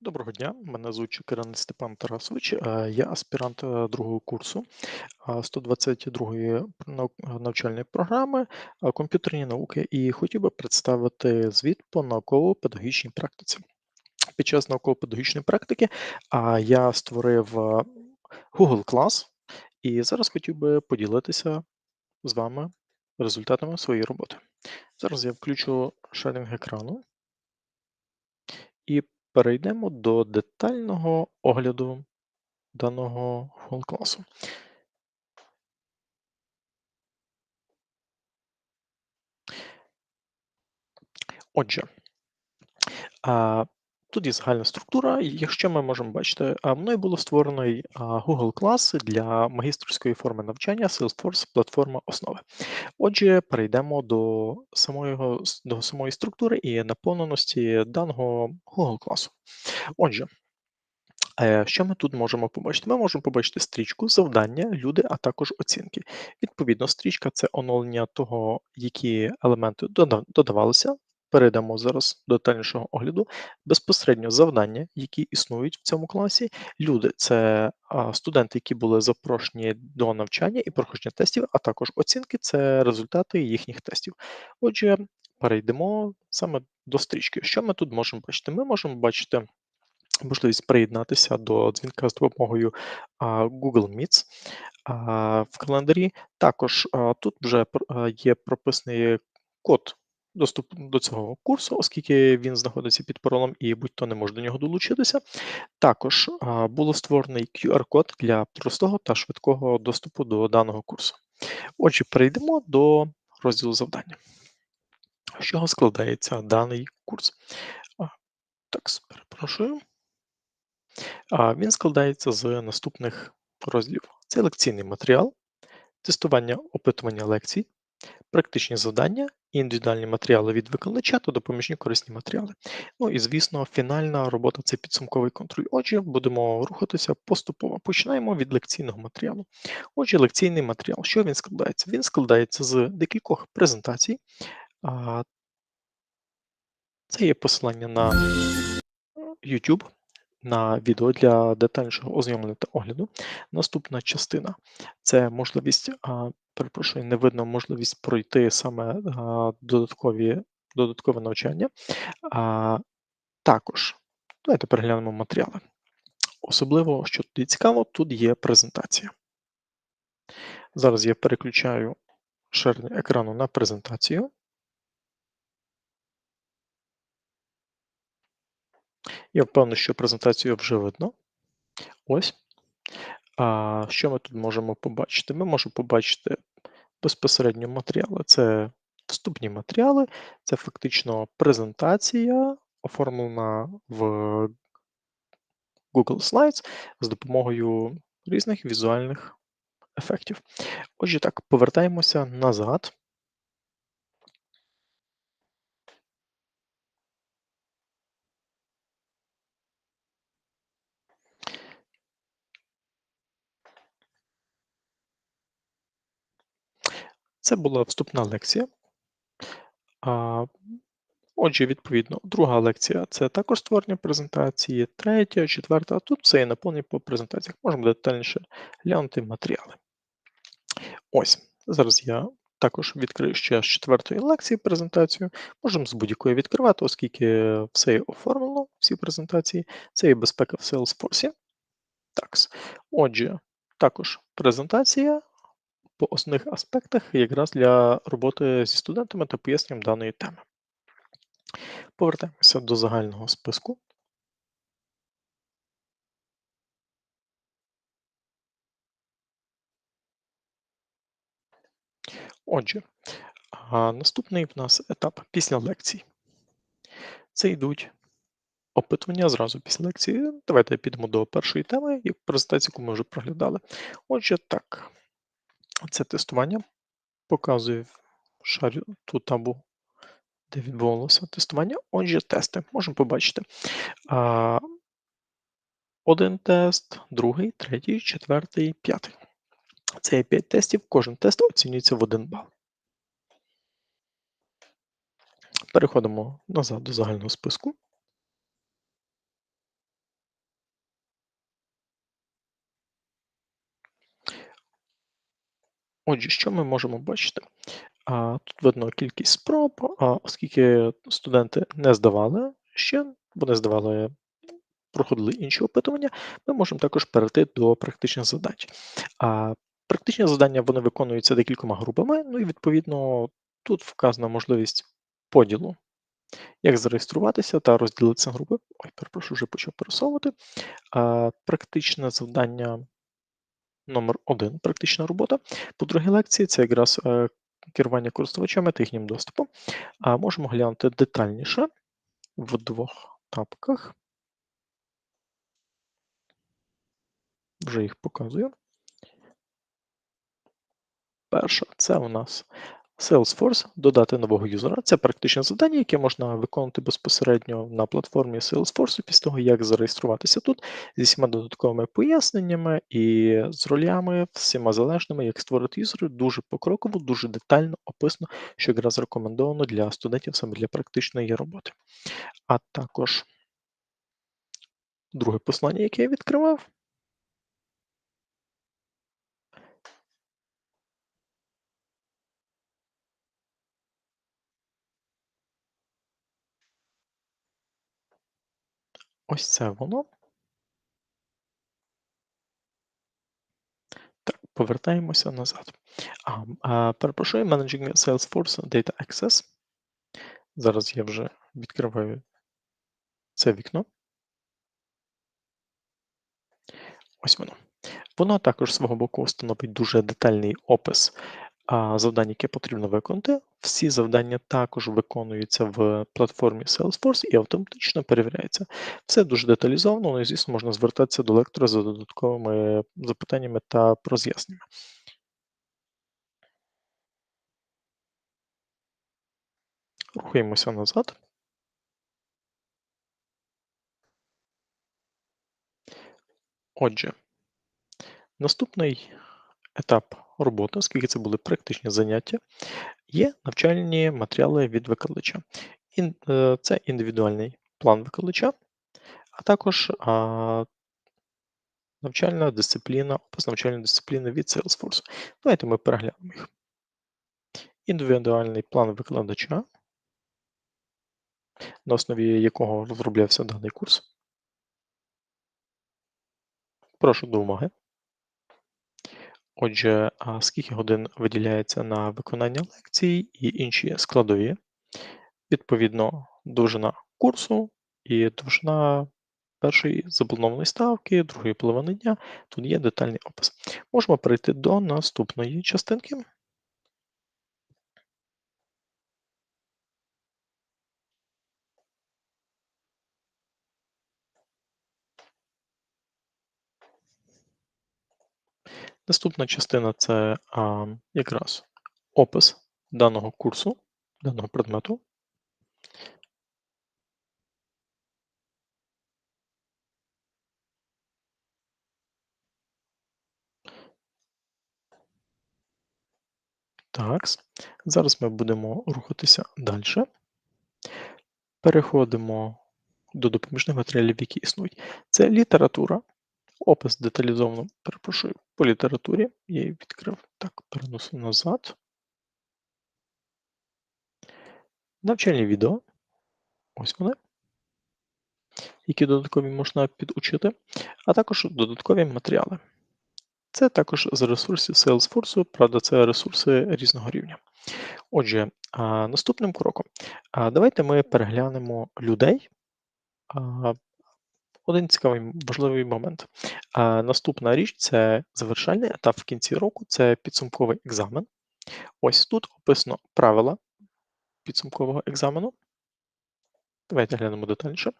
Доброго дня, мене звуть Чекирин Степан Тарасович. е, Я аспірант е, другого курсу 122-ї е, навчальної програми комп'ютерні науки і хотів би представити звіт по науково-педагогічній практиці. Під час науково-педагогічної практики я створив Google Class і зараз хотів би поділитися з вами результатами своєї роботи. Зараз я включу шерінг екрану. І перейдемо до детального огляду даного Google класу. Отже, тут є загальна структура. Якщо ми можемо бачити, мною було створено Google клас для магістерської форми навчання Salesforce платформа основи. Отже, перейдемо до самої, до самої структури і наповненості даного Google класу. Отже, Е, Що ми тут можемо побачити? Ми можемо побачити стрічку, завдання, люди, а також оцінки. Відповідно, стрічка це оновлення того, які елементи додавалися. Перейдемо зараз до детальнішого огляду. Безпосередньо завдання, які існують в цьому класі. Люди це студенти, які були запрошені до навчання і проходження тестів, а також оцінки це результати їхніх тестів. Отже, перейдемо саме до стрічки. Що ми тут можемо бачити? Ми можемо бачити можливість приєднатися до дзвінка з допомогою Google Meets в календарі. Також тут вже є прописаний код доступу до цього курсу, оскільки він знаходиться під паролем і будь-хто не може до нього долучитися. Також було створений QR-код для простого та швидкого доступу до даного курсу. Отже, перейдемо до розділу завдання. З чого складається даний курс? Так, перепрошую. Він складається з наступних розділів: це лекційний матеріал, тестування опитування лекцій, практичні завдання, індивідуальні матеріали від викладача та допоміжні корисні матеріали. Ну і, звісно, фінальна робота це підсумковий контроль. Отже, будемо рухатися поступово. Починаємо від лекційного матеріалу. Отже, лекційний матеріал. Що він складається? Він складається з декількох презентацій. Це є посилання на YouTube на відео для детальнішого ознайомлення та огляду. Наступна частина це можливість, а, перепрошую, не видно можливість пройти саме а, додаткові, додаткове навчання. А, Також давайте переглянемо матеріали. Особливо, що тут цікаво, тут є презентація. Зараз я переключаю ширення екрану на презентацію. Я впевнений, що презентацію вже видно. Ось. А що ми тут можемо побачити? Ми можемо побачити безпосередньо матеріали. Це вступні матеріали, це фактично презентація, оформлена в Google Slides з допомогою різних візуальних ефектів. Отже, так, повертаємося назад. Це була вступна лекція. А, Отже, відповідно, друга лекція це також створення презентації, третя, четверта, тут все є наповнення по презентаціях. Можемо детальніше глянути матеріали. Ось, зараз я також відкрию ще з четвертої лекції презентацію. Можемо з будь-якої відкривати, оскільки все є оформлено, всі презентації. Це є безпека в Salesforce. Так, отже, також презентація по основних аспектах якраз для роботи зі студентами та поясненням даної теми. Повертаємося до загального списку. Отже, наступний в нас етап після лекцій. Це йдуть опитування зразу після лекції. Давайте підемо до першої теми, як презентацію, яку ми вже проглядали. Отже, так, це тестування. Показує шарю ту табу, де відбувалося тестування. Отже, тести. Можемо побачити. Один тест, другий, третій, четвертий, п'ятий. Це є 5 тестів, кожен тест оцінюється в 1 бал. Переходимо назад до загального списку. Отже, що ми можемо бачити? Тут видно кількість спроб, а, оскільки студенти не здавали ще, бо не здавали, проходили інші опитування, ми можемо також перейти до практичних задач. А, Практичні завдання вони виконуються декількома групами, ну і відповідно тут вказана можливість поділу, як зареєструватися та розділитися на групи. Ой, перепрошую, вже почав пересовувати. Практичне завдання номер один практична робота. По другій лекції це якраз е, керування користувачами та їхнім доступом. А можемо глянути детальніше в двох тапках. Вже їх показую. Перша це у нас Salesforce, додати нового юзера. Це практичне завдання, яке можна виконувати безпосередньо на платформі Salesforce після того, як зареєструватися тут зі всіма додатковими поясненнями і з ролями, всіма залежними, як створити юзери, дуже покроково, дуже детально описано, що якраз рекомендовано для студентів саме для практичної роботи. А також друге послання, яке я відкривав. Ось це воно. Так, повертаємося назад. А, а, Перепрошую, Managing Salesforce Data Access. Зараз я вже відкриваю це вікно. Ось воно. Воно також свого боку встановить дуже детальний опис завдань, яке потрібно виконати. Всі завдання також виконуються в платформі Salesforce і автоматично перевіряються. Все дуже деталізовано, ну і, звісно, можна звертатися до лектора за додатковими запитаннями та роз'ясненнями. Рухаємося назад. Отже, наступний етап роботи, оскільки це були практичні заняття, є навчальні матеріали від викладача. Е, це індивідуальний план викладача, а також навчальна дисципліна, опис навчальної дисципліни від Salesforce. Давайте ми переглянемо їх. Індивідуальний план викладача, на основі якого розроблявся даний курс. Прошу до уваги. Отже, скільки годин виділяється на виконання лекцій і інші складові, відповідно, довжина курсу і довжина першої запланованої ставки, другої половини дня. Тут є детальний опис. Можемо перейти до наступної частинки. Наступна частина це а, якраз опис даного курсу, даного предмету. Так, зараз ми будемо рухатися далі. Переходимо до допоміжних матеріалів, які існують. Це література. Опис деталізовано, перепрошую, по літературі. Я її відкрив. Так, переносу назад. Навчальні відео. Ось вони. Які додаткові можна підучити, а також додаткові матеріали. Це також з ресурсів Salesforce, правда, це ресурси різного рівня. Отже, наступним кроком. Давайте ми переглянемо людей один цікавий важливий момент. А, Наступна річ це завершальний етап в кінці року, це підсумковий екзамен. Ось тут описано правила підсумкового екзамену. Давайте глянемо детальніше.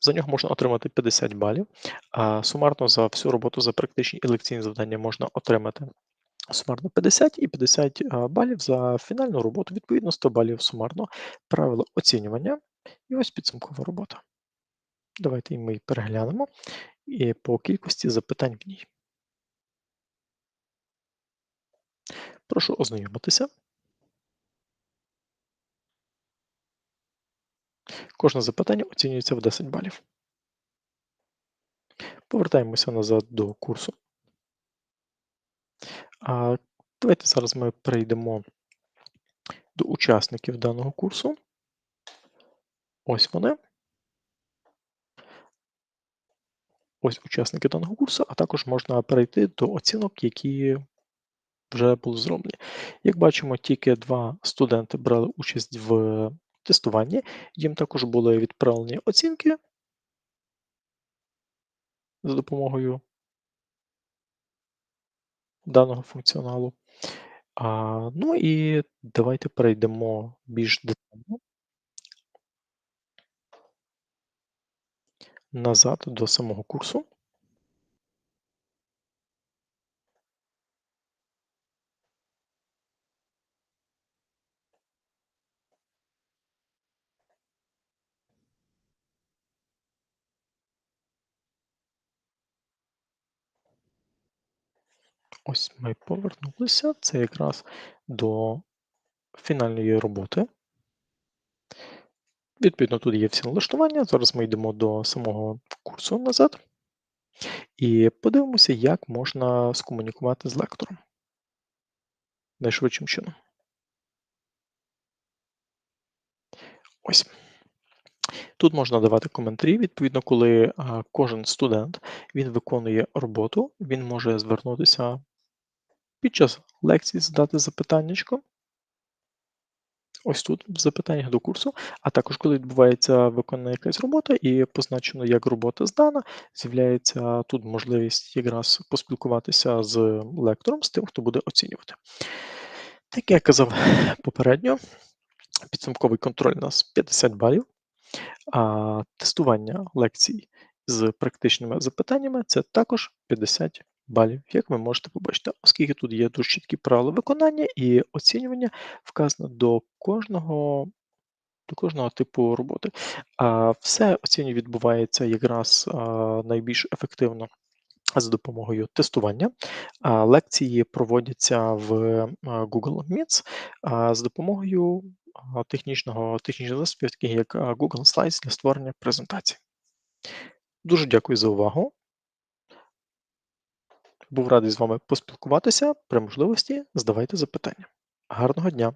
За нього можна отримати 50 балів. А Сумарно за всю роботу за практичні і лекційні завдання можна отримати сумарно 50 і 50 балів за фінальну роботу, відповідно 100 балів сумарно. Правила оцінювання і ось підсумкова робота. Давайте ми переглянемо і по кількості запитань в ній. Прошу ознайомитися. Кожне запитання оцінюється в 10 балів. Повертаємося назад до курсу. Давайте зараз ми перейдемо до учасників даного курсу. Ось вони. Ось учасники даного курсу, а також можна перейти до оцінок, які вже були зроблені. Як бачимо, тільки два студенти брали участь в тестуванні, їм також були відправлені оцінки за допомогою даного функціоналу. А, Ну і давайте перейдемо більш детально назад до самого курсу. Ось ми повернулися. Це якраз до фінальної роботи. Відповідно, тут є всі налаштування. Зараз ми йдемо до самого курсу назад і подивимося, як можна скомунікувати з лектором найшвидшим чином. Ось. Тут можна давати коментарі. Відповідно, коли кожен студент він виконує роботу, він може звернутися під час лекції, задати запитаннячко. Ось тут в запитаннях до курсу, а також коли відбувається виконана якась робота і позначено, як робота здана, з'являється тут можливість якраз поспілкуватися з лектором, з тим, хто буде оцінювати. Так як я казав попередньо, підсумковий контроль у нас 50 балів, а тестування лекцій з практичними запитаннями це також 50 балів, як ви можете побачити, оскільки тут є дуже чіткі правила виконання і оцінювання вказано до кожного до кожного типу роботи. Все оцінювання відбувається якраз найбільш ефективно за допомогою тестування. Лекції проводяться в Google Meets з допомогою технічного технічних засобів, таких як Google Slides для створення презентацій. Дуже дякую за увагу. Був радий з вами поспілкуватися. При можливості задавайте запитання. Гарного дня!